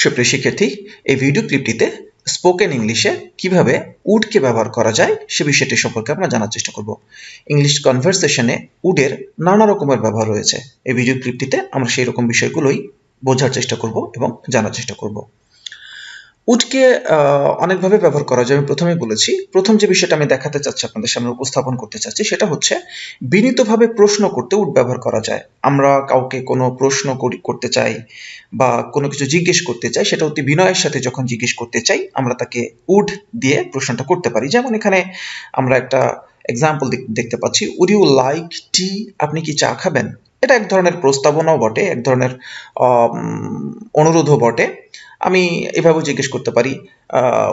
সুপ্রিয় শিক্ষার্থী, এই ভিডিও ক্লিপটিতে স্পোকেন ইংলিশে কীভাবে উডকে ব্যবহার করা যায় সে বিষয়টি সম্পর্কে আমরা জানার চেষ্টা করব। ইংলিশ কনভারসেশনে উডের নানা রকমের ব্যবহার রয়েছে। এই ভিডিও ক্লিপটিতে আমরা সেই রকম বিষয়গুলোই বোঝার চেষ্টা করব এবং জানার চেষ্টা করব। উডকে অনেকভাবে ব্যবহার করা যায়। আমি প্রথমে বলেছি, প্রথম যে বিষয়টা আমি দেখাতে চাচ্ছি আপনাদের সামনে, উপস্থাপন করতে চাচ্ছি, সেটা হচ্ছে বিনীতভাবে প্রশ্ন করতে উড ব্যবহার করা যায়। আমরা কাউকে কোনো প্রশ্ন করি, করতে চাই বা কোনো কিছু জিজ্ঞেস করতে চাই, সেটা অতি বিনয়ের সাথে যখন জিজ্ঞেস করতে চাই, আমরা তাকে উড দিয়ে প্রশ্নটা করতে পারি। যেমন এখানে আমরা একটা এক্সাম্পল দেখতে পাচ্ছি উড ইউ লাইক টি আপনি কি চা খাবেন? এটা এক ধরনের প্রস্তাবনাও বটে, এক ধরনের অনুরোধও বটে। আমি এভাবেও জিজ্ঞেস করতে পারি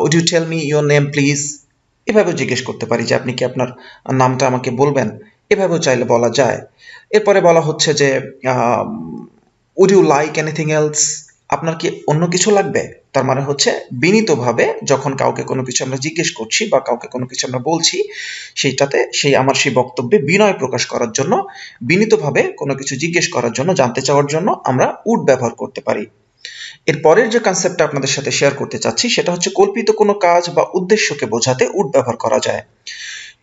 would you tell me your name please এভাবেও জিজ্ঞেস করতে পারি যে আপনি কি আপনার নামটা আমাকে বলবেন? এভাবেও চাইলে বলা যায়। এরপরে বলা হচ্ছে যে would you like anything else আপনার কি অন্য কিছু লাগবে? তার মানে হচ্ছে বিনীতভাবে যখন কাউকে কোনো কিছু আমরা জিজ্ঞেস করছি বা কাউকে কোনো কিছু আমরা বলছি, সেইটাতে সেই আমার সেই বক্তব্যে বিনয় প্রকাশ করার জন্য, বিনীতভাবে কোনো কিছু জিজ্ঞেস করার জন্য, জানতে চাওয়ার জন্য আমরা উড ব্যবহার করতে পারি। এর পরের যে কনসেপ্টটা আপনাদের সাথে শেয়ার করতে চাচ্ছি, সেটা হচ্ছে কল্পিত কোনো কাজ বা উদ্দেশ্যকে বোঝাতে উড ব্যবহার করা যায়।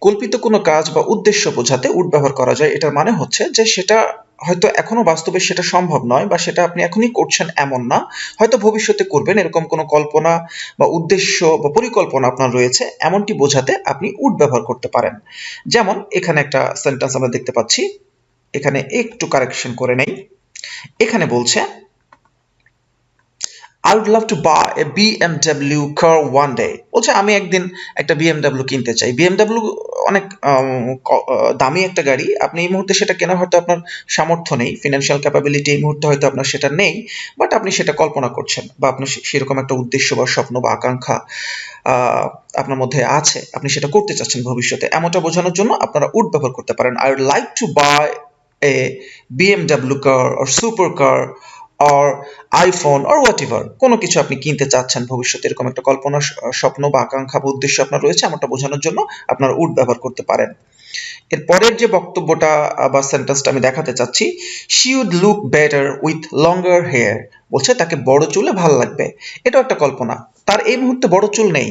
কল্পিত কোনো কাজ বা উদ্দেশ্য বোঝাতে উড ব্যবহার করা যায়, এটার মানে হচ্ছে যে সেটা হয়তো এখনও বাস্তবে সেটা সম্ভব নয় বা সেটা আপনি এখনই করছেন এমন না। হয়তো ভবিষ্যতে করবেন, এরকম কোনো কল্পনা বা উদ্দেশ্য বা পরিকল্পনা আপনার রয়েছে, এমনটি বোঝাতে আপনি উড ব্যবহার করতে পারেন। যেমন এখানে একটা সেন্টেন্স আমরা দেখতে পাচ্ছি, এখানে একটু কারেকশন করে নেই। এখানে বলছে আই উড লাভ টু বা a BMW car one day বলছে, আমি একদিন একটা বিএমডাব্লিউ কিনতে চাই। বিএমডাব্লিউ অনেক দামি একটা গাড়ি। আপনি এই মুহূর্তে সেটা কেনার হয়তো আপনার সামর্থ্য নেই ফিনান্সিয়াল ক্যাপাবিলিটি এই মুহূর্তে হয়তো আপনার সেটা নেই বাট আপনি সেটা কল্পনা করছেন বা আপনার সেরকম একটা উদ্দেশ্য বা স্বপ্ন বা আকাঙ্ক্ষা আপনার মধ্যে আছে। আপনি সেটা করতে চাচ্ছেন ভবিষ্যতে। এমনটা বোঝানোর জন্য আপনারা উড ব্যবহার করতে পারেন। I would like to buy a BMW car or super car or iPhone or whatever কোনো কিছু আপনি কিনতে চাচ্ছেন ভবিষ্যতে, এরকম একটা কল্পনা স্বপ্ন বা আকাঙ্ক্ষা বা উদ্দেশ্য আপনার রয়েছে, এমনটা বোঝানোর জন্য আপনার উড ব্যবহার করতে পারেন। এর পরের যে বক্তব্যটা বা সেন্টেন্সটা আমি দেখাতে চাচ্ছি she would look better with longer hair বলছে, তাকে বড় চুলে ভালো লাগবে। এটাও একটা কল্পনা। তার এই মুহূর্তে বড় চুল নেই।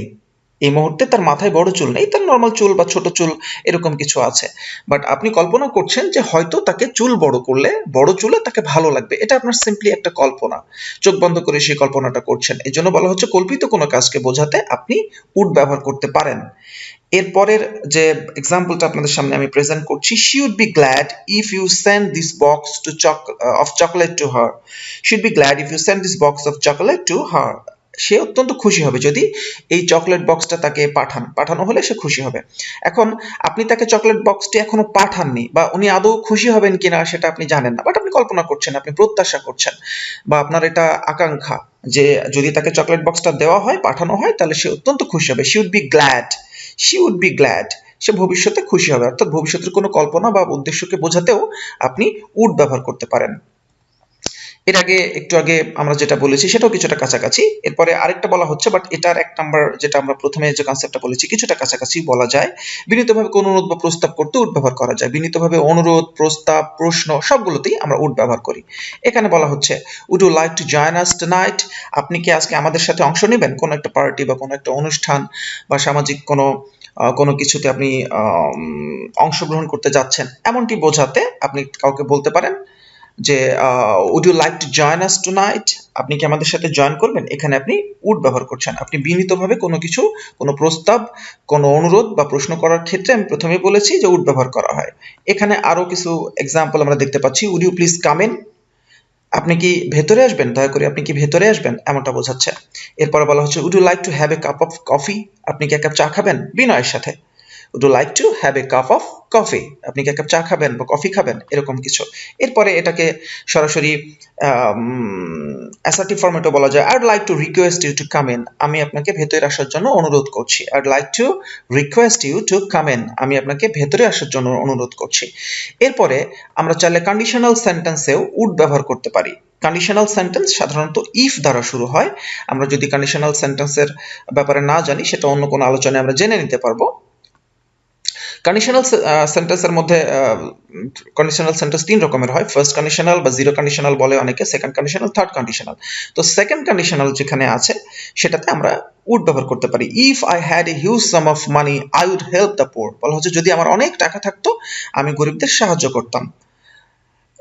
এই মুহূর্তে তার মাথায় বড় চুল নেই, তার নর্মাল চুল বা ছোট চুল এরকম কিছু আছে। বাট আপনি কল্পনা করছেন যে হয়তো তাকে চুল বড় করলে, বড় চুলে তাকে ভালো লাগবে। এটা আপনার সিম্পলি একটা কল্পনা। চোখ বন্ধ করে সেই কল্পনাটা করছেন। এই জন্য বলা হচ্ছে কল্পিত কোনো কাজকে বোঝাতে আপনি উড ব্যবহার করতে পারেন। এরপরের যে এক্সাম্পলটা আপনাদের সামনে আমি প্রেজেন্ট করছি she would be glad if you send this box to chock of chocolate to her should be glad if you send this box of chocolate to her সে অত্যন্ত খুশি হবে যদি এই চকলেট বক্সটা তাকে পাঠান। পাঠানো হলে সে খুশি হবে। এখন আপনি তাকে চকলেট বক্সটি এখনও পাঠাননি বা উনি আদৌ খুশি হবেন কিনা সেটা আপনি জানেন না। বাট আপনি কল্পনা করছেন, আপনি প্রত্যাশা করছেন বা আপনার এটা আকাঙ্ক্ষা যে যদি তাকে চকলেট বক্সটা দেওয়া হয়, পাঠানো হয়, তাহলে সে অত্যন্ত খুশি হবে। She would be glad she would be glad সে ভবিষ্যতে খুশি হবে। অর্থাৎ ভবিষ্যতের কোনো কল্পনা বা উদ্দেশ্যকে বোঝাতেও আপনি উড ব্যবহার করতে পারেন। এর আগে, একটু আগে আমরা যেটা বলেছি, সেটাও কিছুটা কাছাকাছি। এরপরে আরেকটা বলা হচ্ছে বাট এটার এক নাম্বার যেটা আমরা প্রথমে যে কনসেপ্টটা বলেছি, কিছুটা কাছাকাছি বলা যায়। বিনীতভাবে কোনো অনুরোধ বা প্রস্তাব করতে উড ব্যবহার করা যায়। বিনীতভাবে অনুরোধ, প্রস্তাব, প্রশ্ন সবগুলোতেই আমরা উড ব্যবহার করি। এখানে বলা হচ্ছে would you like to join us night আপনি কি আজকে আমাদের সাথে অংশ নেবেন? কোনো একটা পার্টি বা কোনো একটা অনুষ্ঠান বা সামাজিক কোনো কোনো কিছুতে আপনি অংশগ্রহণ করতে যাচ্ছেন। এমনটি বোঝাতে আপনি কাউকে বলতে পারেন। যে would you like to join us tonight আপনি কি আমাদের সাথে জয়েন করবেন? এখানে আপনি উড ব্যবহার করছেন। আপনি বিনীতভাবে কোনো কিছু, কোনো প্রস্তাব, কোনো অনুরোধ বা প্রশ্ন করার ক্ষেত্রে আমি প্রথমে বলেছি যে উড ব্যবহার করা হয়। এখানে আরও কিছু এক্সাম্পল আমরা দেখতে পাচ্ছি। উড ইউ প্লিজ কামেন আপনি কি ভেতরে আসবেন? দয়া করে আপনি কি ভেতরে আসবেন? এমনটা বোঝাচ্ছে। এরপরে বলা হচ্ছে would you like to have a cup of coffee আপনি কি এক কাপ চা খাবেন? বিনয়ের সাথে। Would like to have a cup of coffee আপনি কি এক কাপ চা খাবেন বা কফি খাবেন? এরকম কিছু। এরপরে এটাকে সরাসরি অ্যাসার্টিভ ফরম্যাটও বলা যায়। I'd like to request you to come in আমি আপনাকে ভেতরে আসার জন্য অনুরোধ করছি। I'd like to request you to come in আমি আপনাকে ভেতরে আসার জন্য অনুরোধ করছি। এরপরে আমরা চাইলে কন্ডিশনাল সেন্টেন্সেও উড ব্যবহার করতে পারি। কন্ডিশনাল সেন্টেন্স সাধারণত ইফ দ্বারা শুরু হয়। আমরা যদি কন্ডিশনাল সেন্টেন্সের ব্যাপারে না জানি, সেটা অন্য কোনো আলোচনায় আমরা জেনে নিতে পারব। কন্ডিশনাল সেন্টেন্সের মধ্যে কন্ডিশনাল সেন্টেন্স তিন রকমের হয়। ফার্স্ট কন্ডিশনাল বা জিরো কন্ডিশনাল বলে অনেকে সেকেন্ড কন্ডিশনাল থার্ড কন্ডিশনাল তো সেকেন্ড কন্ডিশনাল যেখানে আছে, সেটাতে আমরা উড ব্যবহার করতে পারি। If I had a huge sum of money I would help the poor বলা হচ্ছে, যদি আমার অনেক টাকা থাকতো, আমি গরিবদের সাহায্য করতাম।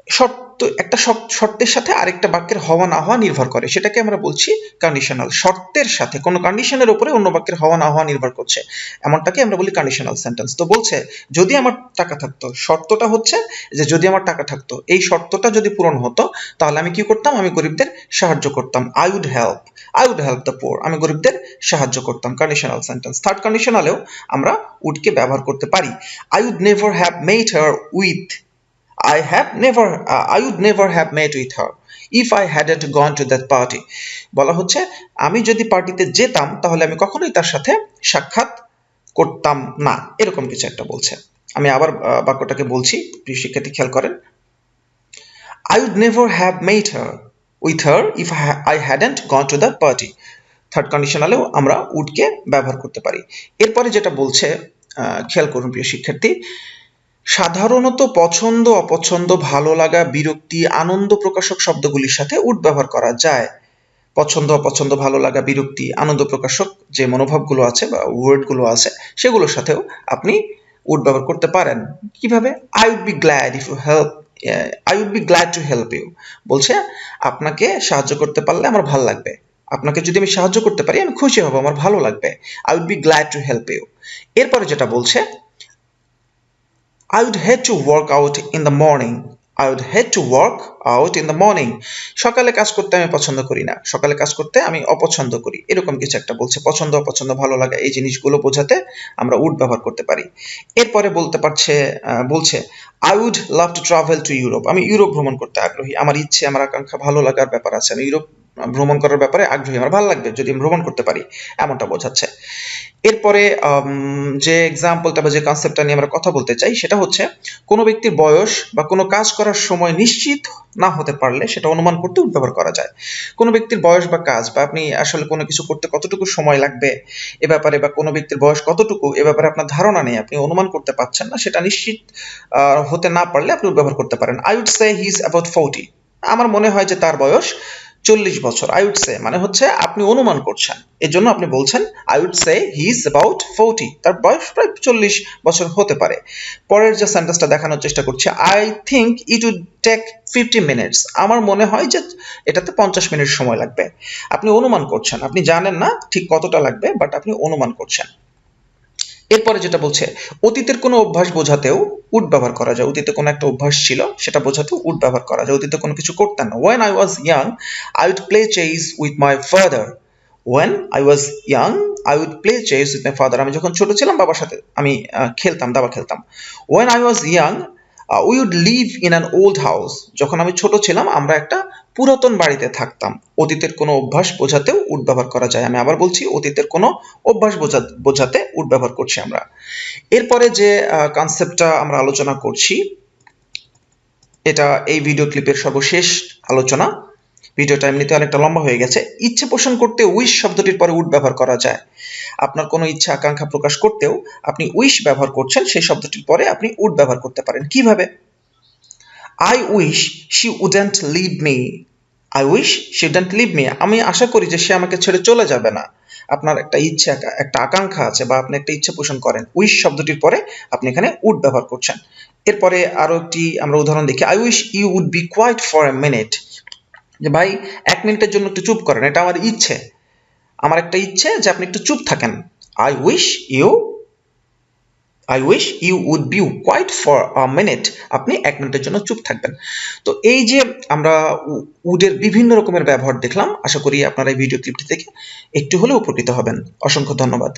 শর্ত, একটা শর্তের সাথে আরেকটা বাক্যের হওয়া না হওয়া নির্ভর করে। সেটাকে আমরা বলছি কন্ডিশনাল শর্তের সাথে, কোনো কন্ডিশনের উপরে অন্য বাক্যের হওয়া না হওয়া নির্ভর করছে। এমনটাকে আমরা বলি কন্ডিশনাল সেন্টেন্স তো বলছে, যদি আমার টাকা থাকতো, শর্তটা হচ্ছে যে যদি আমার টাকা থাকতো, এই শর্তটা যদি পূরণ হতো, তাহলে আমি কি করতাম? আমি গরিবদের সাহায্য করতাম। I would help I would help the poor আমি গরিবদের সাহায্য করতাম। কন্ডিশনাল সেন্টেন্স থার্ড কন্ডিশনালেও আমরা উডকে ব্যবহার করতে পারি। I would never have made her with I have never, uh, I would never have met with her if I hadn't gone to that party. বলা হচ্ছে আমি যদি পার্টিতে যেতাম তাহলে আমি কখনোই তার সাথে সাক্ষাৎ করতাম না এরকম কিছু একটা বলছে আমি আবার বাক্যটাকে বলছি প্রিয় শিক্ষার্থী খেয়াল করেন I would never have met her with her if I hadn't gone to the party. Third কন্ডিশনালেও আমরা উডকে ব্যবহার করতে পারি এরপরে যেটা বলছে খেয়াল করুন প্রিয় শিক্ষার্থী সাধারণত পছন্দ, অপছন্দ, ভালো লাগা, বিরক্তি, আনন্দ প্রকাশক শব্দগুলির সাথে উড ব্যবহার করা যায়। পছন্দ, অপছন্দ, ভালো লাগা, বিরক্তি, আনন্দ প্রকাশক যে মনোভাবগুলো আছে বা ওয়ার্ডগুলো আছে, সেগুলোর সাথেও আপনি উড ব্যবহার করতে পারেন। কীভাবে? I would be glad if you help I would be glad to help you বলছে, আপনাকে সাহায্য করতে পারলে আমার ভালো লাগবে। আপনাকে যদি আমি সাহায্য করতে পারি, আমি খুশি হব, আমার ভালো লাগবে। I would be glad to help you এরপরে যেটা বলছে I would hate to work out in the morning. I would hate to work out in the morning. সকালে কাজ করতে আমি পছন্দ করি না। সকালে কাজ করতে আমি অপছন্দ করি। এরকম কিছু একটা বলছে। পছন্দ, অপছন্দ, ভালো লাগা এই জিনিসগুলো বোঝাতে আমরা উড ব্যবহার করতে পারি। এরপরে বলতে পারছে বলছে I would love to travel to Europe আমি ইউরোপ ভ্রমণ করতে আগ্রহী। আমার ইচ্ছে, আমার আকাঙ্ক্ষা, ভালো লাগার ব্যাপার আছে। আমি ইউরোপ ভ্রমণ করার ব্যাপারে আগ্রহী। আমার ভালো লাগবে যদি আমি ভ্রমণ করতে পারি। এমনটা বোঝাচ্ছে। এরপরে যে এক্সাম্পলটা বা যে কনসেপ্টটা নিয়ে আমরা কথা বলতে চাই, সেটা হচ্ছে কোনো ব্যক্তির বয়স বা কোনো কাজ করার সময় নিশ্চিত না হতে পারলে সেটা অনুমান করতে ব্যবহার করা যায়। কোনো ব্যক্তির বয়স বা কাজ বা আপনি আসলে কোনো কিছু করতে কতটুকু সময় লাগবে এ ব্যাপারে বা কোনো ব্যক্তির বয়স কতটুকু এ ব্যাপারে আপনার ধারণা নেই, আপনি অনুমান করতে পারছেন না, সেটা নিশ্চিত হতে না পারলে আপনি ব্যবহার করতে পারেন। I would say he is about forty আমার মনে হয় যে তার বয়স চল্লিশ বছর আই উড সে মানে হচ্ছে আপনি অনুমান করছেন। এর জন্য আপনি বলছেন I would say he is about forty তার বয়স প্রায় চল্লিশ বছর হতে পারে। পরের যে সেন্টেন্সটা দেখানোর চেষ্টা করছি I think it would take fifty minutes আমার মনে হয় যে এটাতে পঞ্চাশ মিনিট সময় লাগবে। আপনি অনুমান করছেন, আপনি জানেন না ঠিক কতটা লাগবে বাট আপনি অনুমান করছেন। এরপরে যেটা বলছে, অতীতের কোনো অভ্যাস বোঝাতেও উড ব্যবহার করা যায়। অতীতে কোনো একটা অভ্যাস ছিল, সেটা বোঝাতে উড ব্যবহার করা যায়। অতীতে কোনো কিছু করতাম না। When I was young I would play chess with my father when I was young I would play chess with my father আমি যখন ছোট ছিলাম, বাবার সাথে আমি খেলতাম, দাবা খেলতাম। When I was young we would live in an old house যখন আমি ছোট ছিলাম, আমরা একটা পুরাতন বাড়িতে থাকতাম। অতীতের কোনো অভ্যাস বোঝাতেও উড ব্যবহার করা যায়। আমি আবার বলছি, অতীতের কোনো অভ্যাস বোঝা বোঝাতে উড ব্যবহার করছি আমরা। এরপরে যে কনসেপ্টটা আমরা আলোচনা করছি, এটা এই ভিডিও ক্লিপের সর্বশেষ আলোচনা। ভিডিওটা এমনিতে অনেকটা লম্বা হয়ে গেছে। ইচ্ছে পোষণ করতে উইশ শব্দটির পরে উড ব্যবহার করা যায়। আপনার কোনো ইচ্ছা, আকাঙ্ক্ষা প্রকাশ করতেও আপনি উইশ ব্যবহার করছেন, সেই শব্দটির পরে আপনি উড ব্যবহার করতে পারেন। কীভাবে? I wish she wouldn't leave me I wish she wouldn't leave me আমি আশা করি যে সে আমাকে ছেড়ে চলে যাবে না। আপনার একটা ইচ্ছা, একটা আকাঙ্ক্ষা আছে বা আপনি একটা ইচ্ছা পোষণ করেন। উইশ শব্দটির পরে আপনি এখানে উড ব্যবহার করছেন। এরপরে আরও একটি আমরা উদাহরণ দেখি। I wish you would be quiet for a minute যে ভাই, এক মিনিটের জন্য একটু চুপ করেন, এটা আমার ইচ্ছে। আমার একটা ইচ্ছে যে আপনি একটু চুপ থাকেন। I wish you I wish you would be quiet for a minute আপনি এক মিনিটের জন্য চুপ থাকবেন। তো এই যে আমরা উডের বিভিন্ন রকমের ব্যবহার দেখলাম, আশা করি আপনারা এই ভিডিও ক্লিপটি থেকে একটু হলেও উপকৃত হবেন। অসংখ্য ধন্যবাদ।